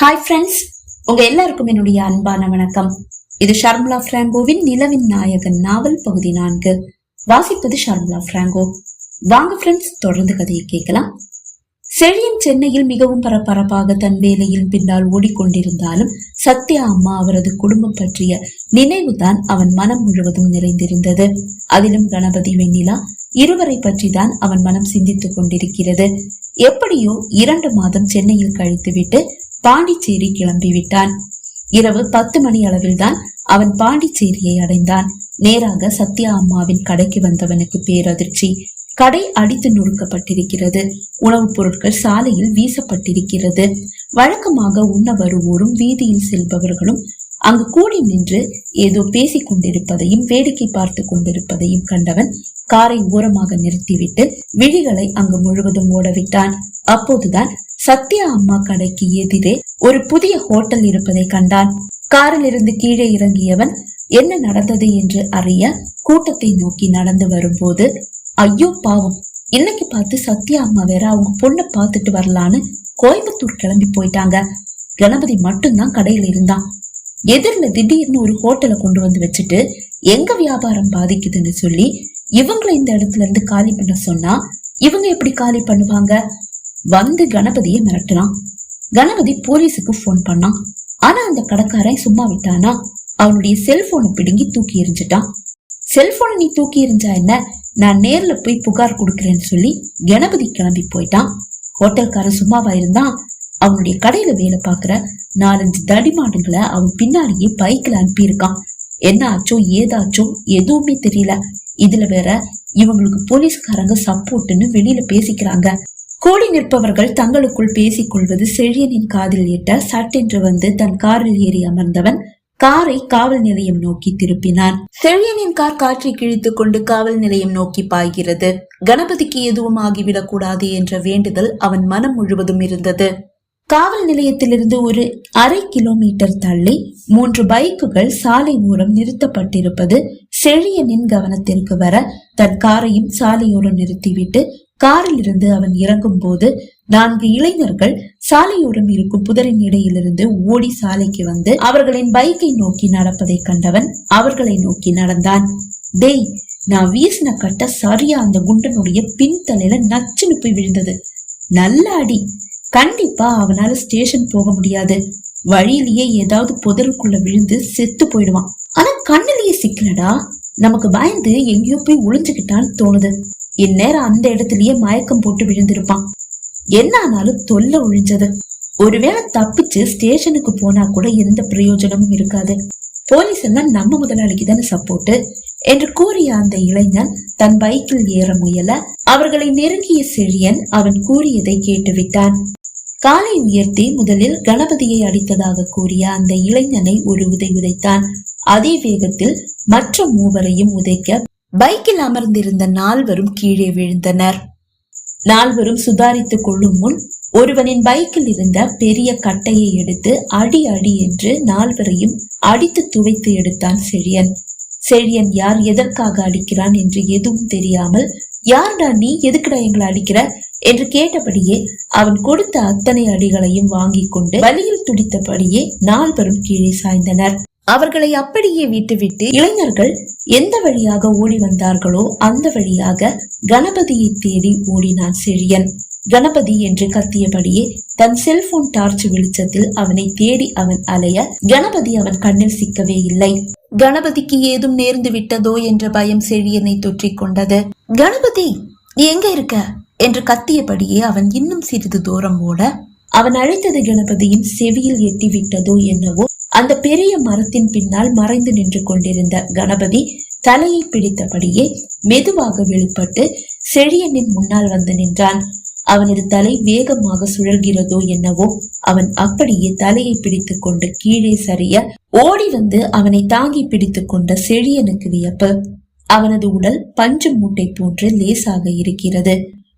Hi friends உங்க எல்லாருக்கும் என்னுடைய அன்பான வணக்கம். இது ஷர்மிளா பிராங்கோவின் நிலவின் நாயகன் நாவல் பகுதி நான்கு. வாசிப்பது ஷர்மிளா பிராங்கோ. வாங்க ஃப்ரெண்ட்ஸ் தொடர்ந்து கதையை கேட்கலாம். செழியன் சென்னையில் மிகவும் பரபரப்பாக தன் வேலையில் பின்னால் ஓடிக்கொண்டிருந்தாலும் சத்யா அம்மா அவரது குடும்பம் பற்றிய நினைவுதான் அவன் மனம் முழுவதும் நிறைந்திருந்தது. அதிலும் கணபதி வெண்ணிலா இருவரை பற்றிதான் அவன் மனம் சிந்தித்துக் கொண்டிருக்கிறது. எப்படியோ இரண்டு மாதம் சென்னையில் கழித்துவிட்டு பாண்டிச்சேரி கிளம்பிவிட்டான். இரவு பத்து மணி அளவில்தான் அவன் பாண்டிச்சேரியை அடைந்தான். நேராக சத்யா அம்மாவின் கடைக்கு வந்தவனுக்கு பேரதிர்ச்சி. கடை அடித்து நொறுக்கப்பட்டிருக்கிறது. உணவுப் பொருட்கள் சாலையில் வீசப்பட்டிருக்கிறது. வழக்கமாக உண்ண வருவோரும் வீதியில் செல்பவர்களும் அங்கு கூடி நின்று ஏதோ பேசிக் கொண்டிருப்பதையும் வேடிக்கை பார்த்து கொண்டிருப்பதையும் கண்டவன் காரை ஓரமாக நிறுத்திவிட்டு விழிகளை அங்கு முழுவதும் ஓடவிட்டான். அப்போதுதான் சத்யா அம்மா கடைக்கு எதிரே ஒரு புதிய ஹோட்டல் இருப்பதை கண்டான். காரில் இருந்து கீழே இறங்கியவன் என்ன நடந்தது? என்று அறிய கூட்டத்தை நோக்கி நடந்து வரும்போது ஐயோ பாவம். இன்னைக்கு பார்த்து சத்யா அம்மா வேற அவங்க பொண்ணை பார்த்துட்டு வரலான்னு கோயம்புத்தூர் கிளம்பி போயிட்டாங்க. கணபதி மட்டும்தான் கடையில இருந்தான். எதிரில் திடீர்னு ஒரு ஹோட்டலை கொண்டு வந்து வச்சுட்டு எங்க வியாபாரம் பாதிக்குதுன்னு சொல்லி இவங்களை இந்த இடத்துல இருந்து காலி பண்ண சொன்னா இவங்க எப்படி காலி பண்ணுவாங்க? வந்து கணபதியை மிரட்டினான் கணபதி போலீஸுக்கு போன் பண்ணான். ஆனா அந்த கடைக்காரன் சும்மா விட்டானா? அவனுடைய செல்போனை பிடுங்கி தூக்கி எறிஞ்சிட்டான். செல்போனை நீ தூக்கி எறிஞ்சா என்ன? நான் நேர்ல போய் புகார் கொடுக்கறேன்னு சொல்லி கணபதி கிளம்பி போயிட்டான். ஹோட்டல்காரன் சும்மாவா இருந்தான். அவனுடைய கடையில வேலை பாக்குற நாலஞ்சு தடிமாடுங்களை அவன் பின்னாடியே பைக்ல அனுப்பியிருக்கான். என்ன ஆச்சோ ஏதாச்சோ எதுவுமே தெரியல. இதுல வேற இவங்களுக்கு போலீஸ்காரங்க சப்போர்ட்னு வெளியில பேசிக்கிறாங்க. கூடி நிற்பவர்கள் தங்களுக்குள் பேசிக் கொள்வது செழியனின் காதில் எட்ட சட்டென்று வந்து தன் காரில் ஏறி அமர்ந்தவன் காரை காவல் நிலையம் நோக்கி திருப்பினான். செழியனின் கார் காற்றை கிழித்துக் கொண்டு காவல் நிலையம் நோக்கி பாய்கிறது. கணபதிக்கு எதுவும் ஆகிவிடக் கூடாது என்ற வேண்டுதல் அவன் மனம் முழுவதும் இருந்தது. காவல் நிலையத்திலிருந்து ஒரு அரை கிலோமீட்டர் தள்ளி மூன்று பைக்குகள் சாலை ஓரம் நிறுத்தப்பட்டிருப்பது செழியனின் கவனத்திற்கு வர தன் காரையும் சாலையோரம் நிறுத்திவிட்டு காரில் இருந்து அவன் இறங்கும் போது நான்கு இளைஞர்கள் சாலையோரம் இருக்கும் புதரின் இடையிலிருந்து ஓடி சாலைக்கு வந்து அவர்களின் பைக்கை நோக்கி நடப்பதை கண்டவன் அவர்களை நோக்கி நடந்தான். டேய் நான் வீசின கட்ட சரியா அந்த குண்டனுடைய பின் தலையில நச்சுன்னு போய் விழுந்தது. நல்ல அடி. கண்டிப்பா அவனால ஸ்டேஷன் போக முடியாது. வழியிலேயே ஏதாவது புதருக்குள்ள விழுந்து செத்து போயிடுவான். ஆனா கண்ணிலேயே சிக்கலடா. நமக்கு பயந்து எங்கேயோ போய் ஒளிஞ்சுக்கிட்டான்னு தோணுது. இந்நேரம் அந்த இடத்துலயே மயக்கம் போட்டு விழுந்திருப்பான். என்ன ஆனாலும் தொல்லை ஒழிஞ்சது. ஒருவேளை தப்பிச்சு ஸ்டேஷனுக்கு போனா கூட எந்த பிரயோஜனமும் இருக்காது. போலீஸ் எல்லாம் நம்ம முதலாளிக்கு தானே சப்போர்ட் என்று கூறிய அந்த இளைஞன் தன் பைக்கில் ஏற முயல அவர்களை நெருங்கிய செழியன் அவன் கூறியதை கேட்டுவிட்டான் காலை உயர்த்தி முதலில் கணபதியை அடித்ததாக கூறிய அந்த இளைஞனை ஒரு உதை உதைத்தான். அதே வேகத்தில் மற்ற மூவரையும் உதைக்க பைக்கில் அமர்ந்திருந்த நால்வரும் கீழே விழுந்தனர். நால்வரும் சுதாரித்துக் கொள்ளும் முன் ஒருவனின் பைக்கில் இருந்த பெரிய கட்டையை எடுத்து அடி அடி என்று நால்வரையும் அடித்து துவைத்து எடுத்தான் செழியன். செழியன் யார் எதற்காக அடிக்கிறான் என்று எதுவும் தெரியாமல் யார்டா நீ? எதுக்குடா எங்களை அடிக்கிற? என்று கேட்டபடியே அவன் கொடுத்த அத்தனை அடிகளையும் வாங்கிக் கொண்டு வலியில் துடித்தபடியே நால்வரும் கீழே சாய்ந்தனர். அவர்களை அப்படியே விட்டுவிட்டு இளைஞர்கள் எந்த வழியாக ஓடி வந்தார்களோ அந்த வழியாக கணபதியை தேடி ஓடினான் செழியன். கணபதி என்று கத்தியபடியே தன் செல்போன் டார்ச் வெளிச்சத்தில் அவனை தேடி அவன் அலைய கணபதி அவன் கண்ணில் சிக்கவே இல்லை. கணபதிக்கு ஏதும் நேர்ந்து விட்டதோ என்ற பயம் செழியனை தொற்றிக் கொண்டது. கணபதி நீ எங்க இருக்க? என்று கத்தியபடியே அவன் இன்னும் சிறிது தூரம் ஓட அவன் அழைத்தது கணபதியின் செவியில் எட்டி விட்டதோ என்னவோ அந்த பெரிய மரத்தின் பின்னால் மறைந்து நின்று கொண்டிருந்த கணபதி தலையை பிடித்தபடியே மெதுவாக வெளிப்பட்டு செழியனின் முன்னால் வந்து நின்றான். அவனது தலை வேகமாக சுழல்கிறதோ என்னவோ அவன் அப்படியே தலையை பிடித்துக் கொண்டு கீழே சரிய ஓடி வந்து அவனை தாங்கி பிடித்துக் கொண்ட செழியனுக்கு வியப்பு. அவனது உடல் பஞ்சு மூட்டை போன்று லேசாக இருக்கிறது.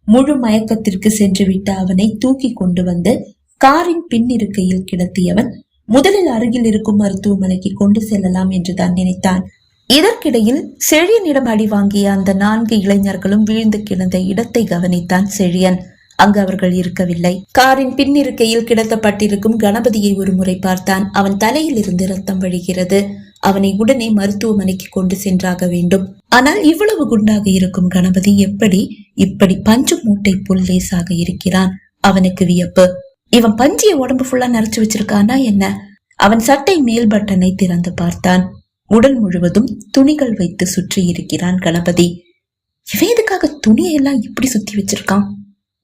முழு மயக்கத்திற்கு சென்றுவிட்ட அவனை தூக்கி கொண்டு வந்து காரின் பின் இருக்கையில் கிடத்தியவன் முதலில் அருகில் இருக்கும் மருத்துவமனைக்கு கொண்டு செல்லலாம் என்று தான் நினைத்தான். இதற்கிடையில் செழியனிடம் அடி வாங்கிய அந்த நான்கு இளைஞர்களும் வீழ்ந்து கிடந்த இடத்தை கவனித்தான் செழியன். அங்கு அவர்கள் இருக்கவில்லை. காரின் பின்னிருக்கையில் கிடத்தப்பட்டிருக்கும் கணபதியை ஒரு முறை பார்த்தான். அவன் தலையில் இருந்து ரத்தம் வழிகிறது. அவனை உடனே மருத்துவமனைக்கு கொண்டு சென்றாக வேண்டும். ஆனால் இவ்வளவு குண்டாக இருக்கும் கணபதி எப்படி இப்படி பஞ்சு மூட்டை புல் லேசாக இருக்கிறான்? அவனுக்கு வியப்பு. இவன் பஞ்சிய உடம்பு ஃபுல்லா நரைச்சு வச்சிருக்கானா என்ன? அவன் சட்டை மேல் பட்டனை திறந்து பார்த்தான். உடல் முழுவதும் துணிகள் வைத்து சுற்றி இருக்கிறான் கணபதி. இவன் எதுக்காக துணியெல்லாம் இப்படி சுத்தி வச்சிருக்கான்?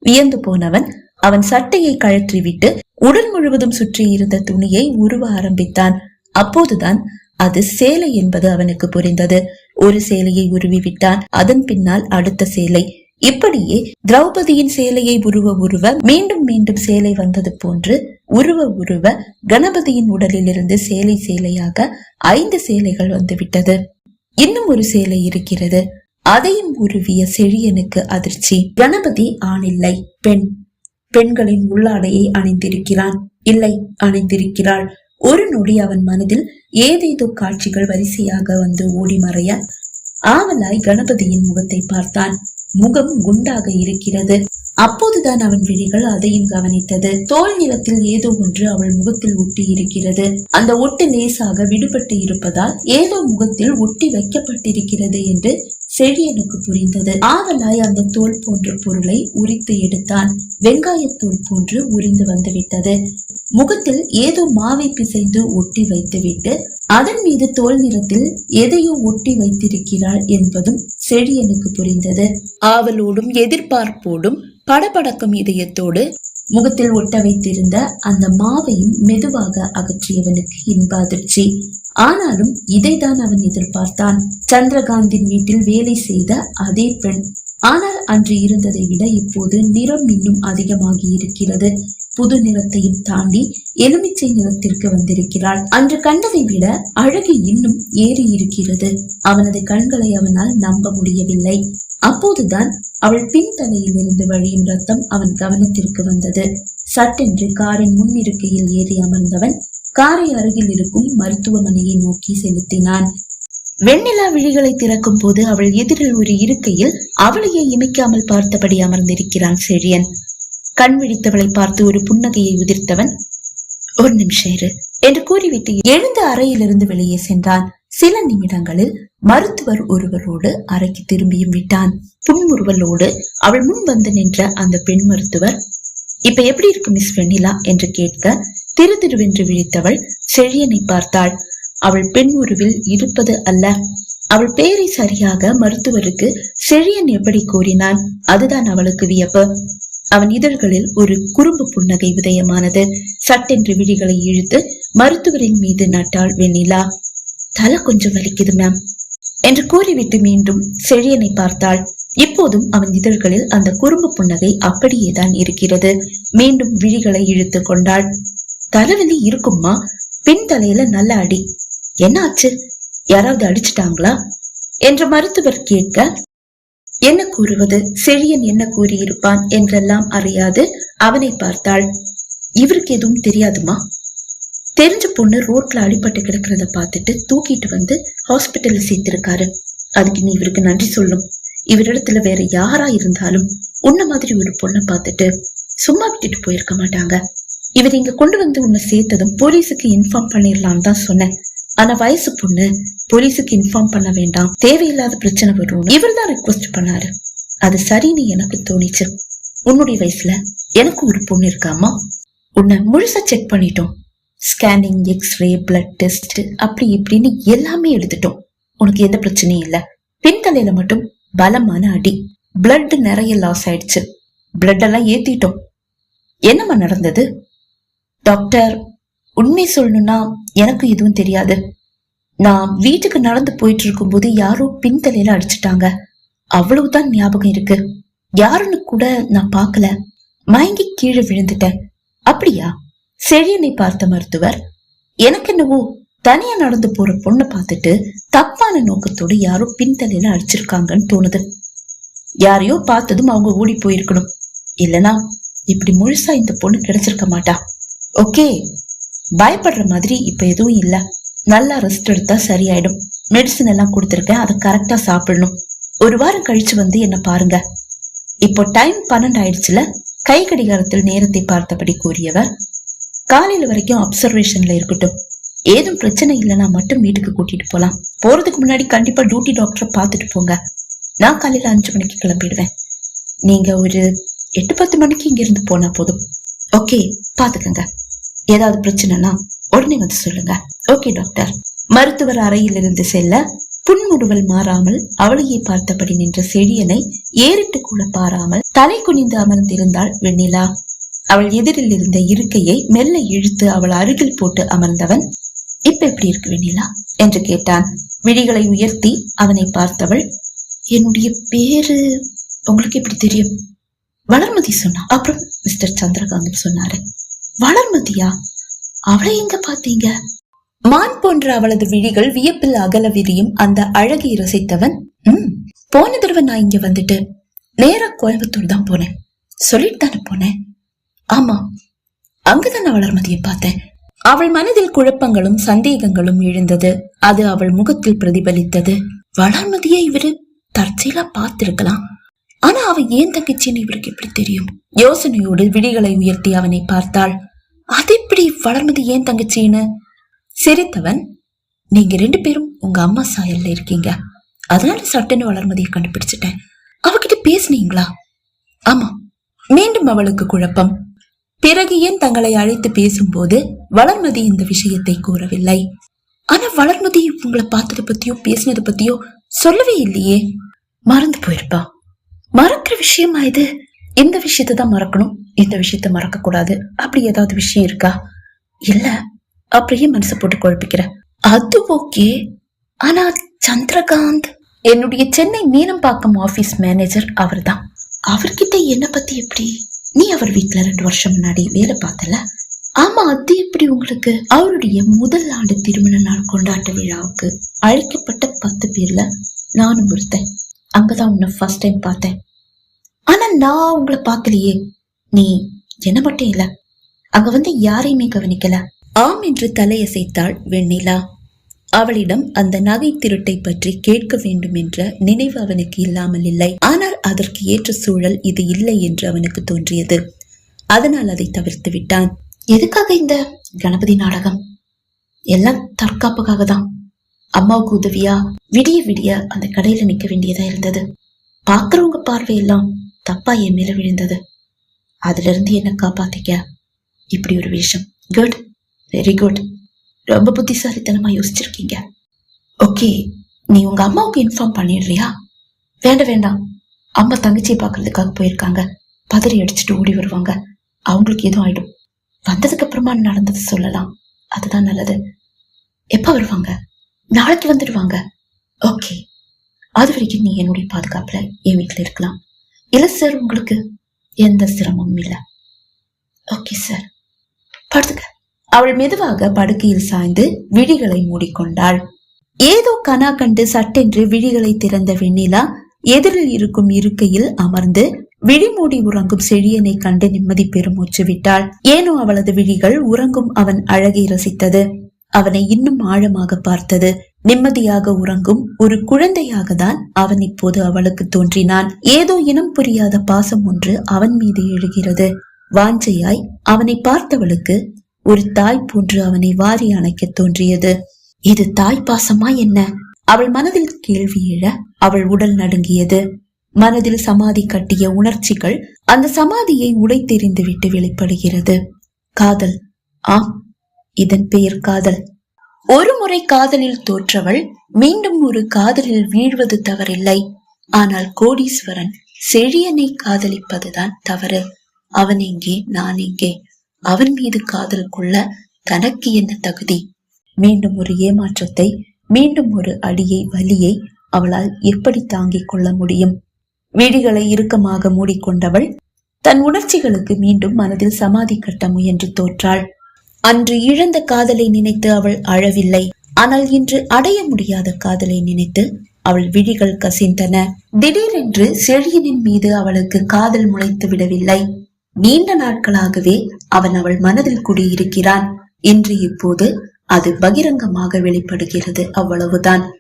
வியந்து போனவன் அவன் சட்டையை கழற்றி விட்டு உடல் முழுவதும் சுற்றி இருந்த துணியை உருவ ஆரம்பித்தான். அப்போதுதான் அது சேலை என்பது அவனுக்கு புரிந்தது. ஒரு சேலையை உருவி விட்டான். அதன் பின்னால் அடுத்த சேலை இப்படியே திரௌபதியின் சேலையை உருவ உருவ மீண்டும் மீண்டும் சேலை வந்தது போன்று உருவ உருவ கணபதியின் உடலில் இருந்து சேலை சேலையாக ஐந்து சேலைகள் வந்துவிட்டது. இன்னும் ஒரு சேலை இருக்கிறது. அதையும் உருவிய செழியனுக்கு அதிர்ச்சி. கணபதி ஆணில்லை பெண். பெண்களின் உள்ளாடையை அணிந்திருக்கிறான். இல்லை அணிந்திருக்கிறாள். ஒரு நொடி அவன் மனதில் ஏதேதோ காட்சிகள் வரிசையாக வந்து ஓடி மறைய ஆவலாய் கணபதியின் முகத்தை பார்த்தான். முகம் குண்டாக இருக்கிறது. அப்போதுதான் அவன் விழிகள் அதையும் கவனித்தது. தோல் நிலத்தில் ஏதோ ஒன்று அவள் முகத்தில் ஒட்டி இருக்கிறது. அந்த ஒட்டு லேசாக விடுபட்டு இருப்பதால் ஏதோ முகத்தில் ஒட்டி வைக்கப்பட்டிருக்கிறது என்று செழியனுக்கு புரிந்தது. ஆவலாய் அந்த தோல் போன்ற பொருளை உரித்து எடுத்தான். வெங்காயத்தோல் போன்று உரிந்து வந்துவிட்டது. முகத்தில் ஏதோ மாவை பிசைந்து ஒட்டி வைத்துவிட்டு அதன் மீது தோல் நிறத்தில் எதையோ ஒட்டி வைத்திருக்கிறாள் என்பதும் செழியனுக்கு புரிந்தது. ஆவலோடும் எதிர்பார்ப்போடும் படபடக்கும் இதயத்தோடு முகத்தில் ஒட்ட வைத்திருந்த அந்த மாவையும் மெதுவாக அகற்றியவனுக்கு இன்ப அதிர்ச்சி ஆனாலும் இதைதான் அவன் எதிர்பார்த்தான். சந்திரகாந்தின் வீட்டில் வேலை செய்த அதே பெண். ஆனால் அன்று இருந்ததை விட இப்போது நிறம் இன்னும் அதிகமாகி இருக்கிறது. புது நிறத்தையும் தாண்டி எலுமிச்சை நிறத்திற்கு வந்திருக்கிறாள். அன்று கண்டதை விட அழகு இன்னும் ஏறி இருக்கிறது அவனது கண்களை அவனால் நம்ப முடியவில்லை. அப்போதுதான் அவள் பின்தலையில் இருந்து வழியும் ரத்தம் அவன் கவனத்திற்கு வந்தது. சட்டென்று காரின் முன்னிருக்கையில் ஏறி அமர்ந்தவன் காரை அருகில் இருக்கும் மருத்துவமனையை நோக்கி செலுத்தினான். வெண்ணிலா விழிகளை திறக்கும் போது அவள் எதிரில் ஒரு இருக்கையில் அவளையே இமைக்காமல் பார்த்தபடி அமர்ந்திருக்கிறான் செழியன். கண் விழித்தவளை பார்த்து ஒரு புன்னகையை உதிர்த்தவன் ஒரு நிமிஷம் இரு என்று கூறிவிட்டு எழுந்த அறையிலிருந்து வெளியே சென்றான். சில நிமிடங்களில் மருத்துவர் ஒருவரோடு அறைக்கு திரும்பியும் விட்டான். புன்முறுவலோடு அவள் முன் வந்து நின்ற அந்த பெண் மருத்துவர் இப்ப எப்படி இருக்கு மிஸ் வெண்ணிலா? என்று கேட்க திரு திருவென்று விழித்தவள் செழியனை பார்த்தாள். அவள் பெண் உருவில் இருப்பது அல்ல. அவள் பெயரை சரியாக மருத்துவருக்கு செழியன் எப்படி கூறினான்? அதுதான் அவளுக்கு வியப்பு. அவன் இதழ்களில் ஒரு குறும்பு புன்னகை உதயமானது. சட்டென்று விழிகளை இழுத்து மருத்துவரின் மீது நட்டாள் வெண்ணிலா. தலை கொஞ்சம் வலிக்குது மேம் என்று கூறிவிட்டு மீண்டும் செழியனை பார்த்தாள். இப்போதும் அவன் இதழ்களில் அந்த குறும்பு புன்னகை அப்படியேதான் இருக்கிறது. மீண்டும் விழிகளை இழுத்து கொண்டாள். தலைவலி இருக்குமா பின் தலையில நல்ல அடி. என்ன ஆச்சு யாராவது அடிச்சிட்டாங்களா? என்று மருத்துவர் கேட்க என்ன கூறுவது? செழியன் என்ன கூறியிருப்பான் என்றெல்லாம் அறியாது அவனை பார்த்தாள். இவருக்கு எதுவும் தெரியாதுமா? தெரிஞ்ச பொண்ணு ரோட்ல அடிபட்டு கிடக்கிறத பார்த்துட்டு தூக்கிட்டு வந்து ஹாஸ்பிட்டல்ல சேர்த்திருக்காரு. அதுக்கு நீ இவருக்கு நன்றி சொல்லும் இவரிடத்துல வேற யாரா இருந்தாலும் உன்ன மாதிரி ஒரு பொண்ணை பார்த்துட்டு சும்மா விட்டுட்டு போயிருக்க மாட்டாங்க. இவர் இங்க கொண்டு வந்து உன்னை சேர்த்ததும் போலீஸுக்கு இன்ஃபார்ம் பண்ணிடலாம் தான் சொன்னேன். ஆனா வயசு பொண்ணு போலீஸுக்கு இன்ஃபார்ம் பண்ண வேண்டாம். தேவையில்லாத பிரச்சனை வரும் இவர் தான் ரிக்வஸ்ட் பண்ணாரு. அது சரின்னு எனக்கு தோணிச்சு. உன்னுடைய வயசுல எனக்கு ஒரு பொண்ணு இருக்காமா? உன்னை முழுசா செக் பண்ணிட்டோம். ஸ்கேனிங் எக்ஸ்ரே பிளட் டெஸ்ட் அப்படி இப்படின்னு எல்லாமே எடுத்துட்டோம். உனக்கு எந்த பிரச்சனையும் இல்ல. பின்தலையில மட்டும் பலமான அடி. பிளட் நிறைய லாஸ் ஆயிடுச்சு. பிளட் எல்லாம் ஏத்திட்டோம். என்னம்மா நடந்தது? டாக்டர் உண்மை சொல்லணும்னா எனக்கு எதுவும் தெரியாது. நான் வீட்டுக்கு நடந்து போயிட்டு இருக்கும்போது யாரோ பின்தலையில அடிச்சிட்டாங்க. அவ்வளவுதான் ஞாபகம் இருக்கு. யாருன்னு கூட நான் பார்க்கல. மயங்கி கீழே விழுந்துட்டேன். அப்படியா? செழியனை பார்த்த மருத்துவர் எனக்கு என்னவோ தனியா நடந்து போற பொண்ணை பார்த்துட்டு தப்பான நோக்கத்தோடு யாரோ பின்தலையில அடிச்சிருக்காங்கன்னு தோணுது. யாரையோ பார்த்ததும் அவங்க ஓடி போயிருக்கணும். இல்லனா இப்படி முழுசா இந்த பொண்ணு கிடைச்சிருக்க மாட்டா. ஓகே பயப்படுற மாதிரி இப்ப எதுவும் இல்ல. நல்லா ரெஸ்ட் எடுத்தா சரியாயிடும். மெடிசன் எல்லாம் கொடுத்துருக்கேன் அதை கரெக்டா சாப்பிடணும். ஒரு வாரம் கழிச்சு வந்து என்ன பாருங்க. இப்போ டைம் பன்னெண்டு ஆயிடுச்சுல கை கடிகாரத்தில் நேரத்தை பார்த்தபடி கூறியவர் காலையில வரைக்கும் அப்சர்வேஷன்ல இருக்கட்டும். ஏதும் பிரச்சனை இல்லைன்னா மட்டும் வீட்டுக்கு கூட்டிட்டு போலாம். போறதுக்கு முன்னாடி கண்டிப்பா டியூட்டி டாக்டரை பார்த்துட்டு போங்க. நான் காலையில அஞ்சு மணிக்கு கிளம்பிடுவேன். நீங்க ஒரு எட்டு பத்து மணிக்கு இங்க இருந்து போனா போதும். ஓகே பாத்துக்கங்க ஏதாவது பிரச்சனைனா உடனே வந்து சொல்லுங்க. ஓகே டாக்டர் மருத்துவர் அறையிலிருந்து செல்ல புன்முடுவல் மாறாமல் அவளையே பார்த்தபடி நின்ற செழியனை ஏறிட்டு கூட பாராமல் தலை குனிந்து அமர்ந்திருந்தாள் வெண்ணிலா. அவள் எதிரில் இருந்த இருக்கையை மெல்ல இழுத்து அவள் அருகில் போட்டு அமர்ந்தவன் இப்ப எப்படி இருக்கு வெண்ணிலா என்று கேட்டான். விழிகளை உயர்த்தி அவனை பார்த்தவள் என்னுடைய பேரு உங்களுக்கு எப்படி தெரியும்? வளர்மதி சொன்னா. அப்புறம் மிஸ்டர் சந்திரகாந்தம் சொன்னாரு. வளர்மதியா? அவளை எங்க பாத்தீங்க மான் போன்ற அவளது விழிகள் வியப்பில் அகல விரியும் அந்த அழகை ரசித்தவன் உம் போன தடவை நான் இங்க வந்துட்டு நேரா கோயம்புத்தூர் தான் போனேன். சொல்லிட்டு தானே போனேன். ஆமா அங்குதான் வளர்மதியை பார்த்தேன். அவள் மனதில் குழப்பங்களும் சந்தேகங்களும் எழுந்தது. அது அவள் முகத்தில் பிரதிபலித்தது. வளர்மதியை இவரு தற்செயலா பார்த்திருக்கலாம். ஆனா அவ ஏன் தங்கச்சின்னு இவருக்கு எப்படி தெரியும்? யோசனையோடு விழிகளை உயர்த்தி அவனை பார்த்தாள். அது எப்படி வளர்மதி ஏன் தங்கச்சின்னு? சிரித்தவன். நீங்க ரெண்டு பேரும் உங்க அம்மா சாயல்ல இருக்கீங்க. அதனால சட்டுன்னு வளர்மதியை கண்டுபிடிச்சிட்டேன். அவகிட்ட பேசுனீங்களா? ஆமா மீண்டும் அவளுக்கு குழப்பம். பிறகு ஏன் தங்களை அழைத்து பேசும்போது வளர்மதி இந்த விஷயத்தை கூறவில்லை? ஆனா வளர்மதி உங்களை பார்த்ததை பத்தியோ பேசினதை பத்தியோ சொல்லவே இல்லையே. மறந்து போயிருப்பா. மறக்கிற விஷயமா இது? இந்த விஷயத்தை தான் மறக்கணும். இந்த விஷயத்த மறக்க கூடாது அப்படி ஏதாவது விஷயம் இருக்கா? இல்ல. அப்படியே மனசை போட்டு குழப்பிக்கிற. அது ஓகே. ஆனா சந்திரகாந்த் என்னுடைய சென்னை மீனம்பாக்கம் ஆபீஸ் மேனேஜர் அவர்தான். அவர்கிட்ட என்ன பத்தி எப்படி? நீ அவர் வீட்டுல ரெண்டு வருஷம் முன்னாடி வேலை பார்த்தல? ஆமா அது எப்படி உங்களுக்கு? அவருடைய முதல் ஆண்டு திருமண நாள் கொண்டாட்ட விழாவுக்கு அழைக்கப்பட்ட பத்து பேர்ல நானும் ஒருத்தன். அங்கதான் உன்னை ஃபர்ஸ்ட் டைம் பார்த்தேன். ஆனா நான் உங்களை பார்க்கலையே. நீ என்ன மட்டும் இல்ல அங்க வந்து யாரையுமே கவனிக்கல. ஆம் என்று தலையசைத்தாள் வெண்ணிலா. அவளிடம் அந்த நகை திருட்டை பற்றி கேட்க வேண்டும் என்ற நினைவு அவனுக்கு இல்லாமல் இல்லை. ஆனால் அதற்கு ஏற்ற சூழல் இது இல்லை என்று அவனுக்கு தோன்றியது. அதனால் அதை தவிர்த்து விட்டான். எதுக்காக இந்த கணபதி நாடகம்? எல்லாம் தற்காப்புக்காக தான். அம்மாவுக்கு உதவியா? விடிய விடிய அந்த கடையில நிக்க வேண்டியதா இருந்தது. பாக்குறவங்க பார்வையெல்லாம் தப்பா என் மேல விழுந்தது. அதுல இருந்து என்ன காப்பாத்திக்க இப்படி ஒரு விஷயம் குட் வெரி குட் ரொம்ப புத்திசாலித்தனமா யோசிச்சிருக்கீங்க. ஓகே நீ உங்க அம்மாவுக்கு இன்ஃபார்ம் பண்ணிடுறியா? வேண்டாம் வேண்டாம். அம்மா தங்கச்சியை பார்க்கறதுக்காக போயிருக்காங்க. பதறி அடிச்சுட்டு ஓடி வருவாங்க. அவங்களுக்கு எதுவும் ஆயிடும். வந்ததுக்கு அப்புறமா நடந்தது சொல்லலாம். அதுதான் நல்லது. எப்ப வருவாங்க? நாளைக்கு வந்துடுவாங்க. ஓகே. அது வரைக்கும் நீ என்னுடைய பாதுகாப்புல என் வீட்டுல இருக்கலாம். இல்ல சார் உங்களுக்கு எந்த சிரமமும் இல்லை. Okay sir. படுத்துக்க. அவள் மெதுவாக படுக்கையில் சாய்ந்து விழிகளை மூடிக்கொண்டாள். ஏதோ கனா கண்டு சட்டென்று விழிகளை திறந்த வெண்ணிலா எதிரில் இருக்கும் இருக்கையில் அமர்ந்து விழிமூடி உறங்கும் செழியனை கண்டு நிம்மதி பெருமூச்சு விட்டாள். ஏனோ அவளது விழிகள் உறங்கும் அவன் அழகை ரசித்தது. அவனை இன்னும் ஆழமாக பார்த்தது. நிம்மதியாக உறங்கும் ஒரு குழந்தையாக தான் அவன் இப்போது அவளுக்கு தோன்றினான். ஏதோ இனம் புரியாத பாசம் ஒன்று அவன் மீது எழுகிறது. வாஞ்சையாய் அவனை பார்த்தவளுக்கு ஒரு தாய் போன்று அவனை வாரி அணைக்க தோன்றியது. இது தாய் பாசமா என்ன? அவள் மனதில் கேள்வி எழ அவள் உடல் நடுங்கியது. மனதில் சமாதி கட்டிய உணர்ச்சிகள் அந்த சமாதியை உடைத்தெறிந்து விட்டு வெளிப்படுகிறது. காதல். ஆம் இதன் பெயர் காதல். ஒரு முறை காதலில் தோற்றவள் மீண்டும் ஒரு காதலில் வீழ்வது தவறில்லை. ஆனால் கோடீஸ்வரன் செழியனை காதலிப்பதுதான் தவறு. அவன் எங்கே நான் எங்கே அவன் மீது காதல் கொள்ள தனக்கு என்ன தகுதி? மீண்டும் ஒரு ஏமாற்றத்தை மீண்டும் ஒரு அடியை வலியை அவளால் எப்படி தாங்கிக் கொள்ள முடியும்? விழிகளை இறுக்கமாக மூடிக்கொண்டவள் தன் உணர்ச்சிகளுக்கு மீண்டும் மனதில் சமாதி கட்ட முயன்று தோற்றாள். அன்று இழந்த காதலை நினைத்து அவள் அழவில்லை. ஆனால் இன்று அடைய முடியாத காதலை நினைத்து அவள் விழிகள் கசிந்தன. திடீரென்று செழியனின் மீது அவளுக்கு காதல் முளைத்து விடவில்லை. நீண்ட நாட்களாகவே அவன் அவள் மனதில் குடியிருக்கிறான். என்று இப்போது அது பகிரங்கமாக வெளிப்படுகிறது அவ்வளவுதான்.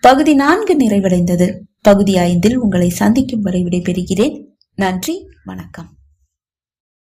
பகுதி நான்கு நிறைவடைந்தது. பகுதி ஐந்தில் உங்களை சந்திக்கும் வரை விடைபெறுகிறேன். நன்றி வணக்கம்.